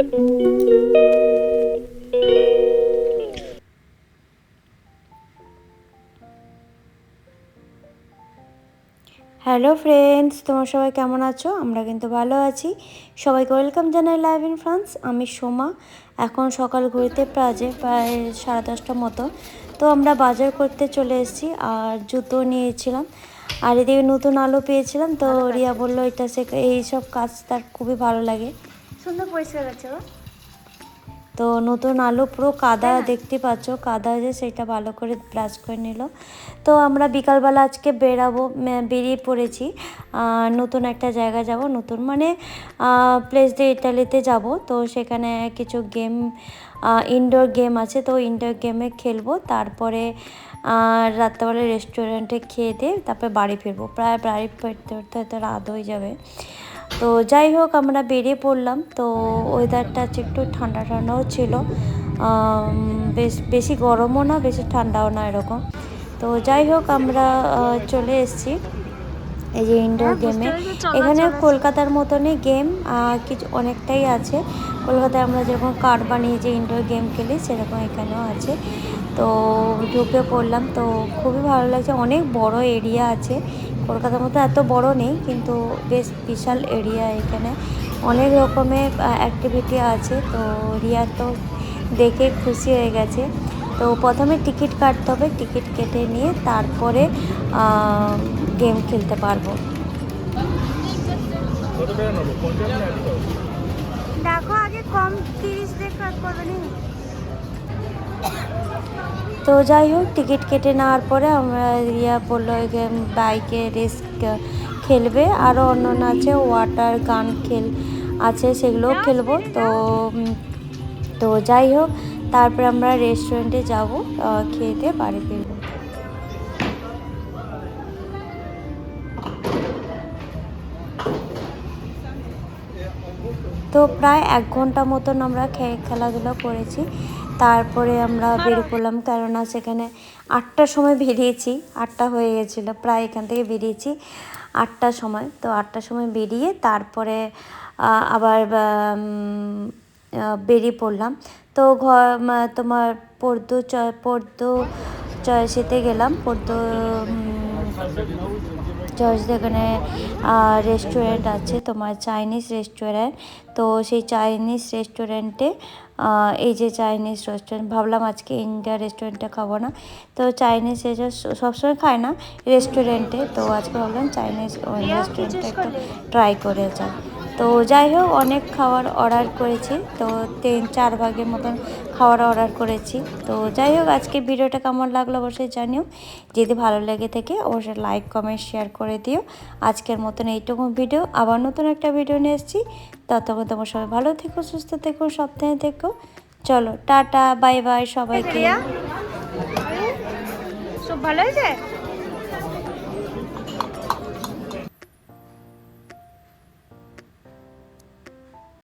Hello friends তোমার সবাই কেমন আছো? আমরা কিন্তু ভালো আছি। সবাইকে ওয়েলকাম জানাই লাইভ ইন ফ্রান্স আমি সোমা। এখন সকাল ঘুরতে প্রাজে প্রায় সাড়ে দশটার মতো। তো আমরা বাজার করতে চলে এসেছি আর জুতো নিয়েছিলাম। আর এদিকে নতুন আলো পেয়েছিলাম, তো রিয়া বলল এটা সে এইসব কাজ তার খুবই ভালো লাগে। সুন্দর পরিষ্কার আছে গো। তো নতুন আলো পুরো কাদা দেখতে পাচ্ছ কাদা যে সেটা ভালো করে ব্রাশ করে নিল। তো আমরা বিকালবেলা আজকে বেরাবো বেরিয়ে পড়েছি। নতুন একটা জায়গা যাব নতুন মানে প্লেস দিয়ে ইটালিতে যাব। তো সেখানে কিছু গেম ইনডোর গেম আছে তো ইনডোর গেমে খেলব। তারপরে রাত্রেবেলা রেস্টুরেন্টে খেয়ে দিয়ে তারপরে বাড়ি ফিরবো। প্রায় বাড়ি ফিরতে ফিরতে হয়তো রাত হয়ে যাবে। তো যাই হোক আমরা বেরিয়ে পড়লাম। তো ওয়েদারটা হচ্ছে একটু ঠান্ডা ঠান্ডাও ছিল। বেশ বেশি গরমও না বেশি ঠান্ডাও না এরকম। তো যাই হোক আমরা চলে এসেছি। এই যে ইনডোর গেমে এখানে কলকাতার মতনই গেম কিছু অনেকটাই আছে। কলকাতায় আমরা যেরকম কার্ড বানিয়ে যে ইনডোর গেম খেলি সেরকম এখানেও আছে। তো ঢুকে পড়লাম। তো খুবই ভালো লাগছে। অনেক বড় এরিয়া আছে। কলকাতার মতো এত বড় নেই কিন্তু বেশ বিশাল এরিয়া এখানে। অনেক রকমের অ্যাক্টিভিটি আছে তো রিয়া তো দেখে খুশি হয়ে গেছে। তো প্রথমে টিকিট কাটতে হবে টিকিট কেটে নিয়ে তারপরে গেম খেলতে পারব। দেখো আগে কম তিরিশ দেখা করবে তো যাই হোক, টিকিট কেটে নেওয়ার পরে আমরা রিয়া বলল বাইকে রেস খেলবে। আরও অন্য আছে ওয়াটার গান খেল আছে সেগুলোও খেলব। তো তো যাই হোক, তারপরে আমরা রেস্টুরেন্টে যাব খেয়ে দিয়ে বাড়ি ফিরবো। তো প্রায় এক ঘণ্টা মতন আমরা খেলাধুলা করেছি। তারপরে আমরা বেরিয়ে পড়লাম কেননা সেখানে আটটার সময় বেরিয়েছি, আটটা হয়ে গেছিল, প্রায় এখান থেকে বেরিয়েছি, আটটার সময়। তো আটটার সময় বেরিয়ে তারপরে আবার বেরিয়ে পড়লাম। তো ঘর তোমার পর্দু চ- পর্দু চয়েসেতে গেলাম, পর্দু চয়েস এখানে রেস্টুরেন্ট আছে তোমার চাইনিজ রেস্টুরেন্ট তো সেই চাইনিজ রেস্টুরেন্টে এই যে চাইনিজ রেস্টুরেন্ট ভাবলাম আজকে ইন্ডিয়া রেস্টুরেন্টটা খাব না। তো চাইনিজ সবসময় খায় না রেস্টুরেন্টে তো আজকে ভাবলাম চাইনিজ রেস্টুরেন্টটা একটু ট্রাই করে যায় তো যাই হোক, অনেক খাবার অর্ডার করেছি। তো তিন, চার ভাগের মতন খাবার অর্ডার করেছি। তো যাই হোক, আজকে ভিডিওটা কেমন লাগল অবশ্যই জানিও। যদি ভালো লেগে থাকে, অবশ্যই লাইক কমেন্ট শেয়ার করে দিও। আজকের মতন এইটুকু ভিডিও। আবার নতুন একটা ভিডিও নিয়ে এসেছি। ততক্ষণ তোমার সবাই ভালো থেকো, সুস্থ থেকো, সাবধানে থেকো। চলো, টাটা বাই বাই সবাইকে। সব ভালো হয়েছে?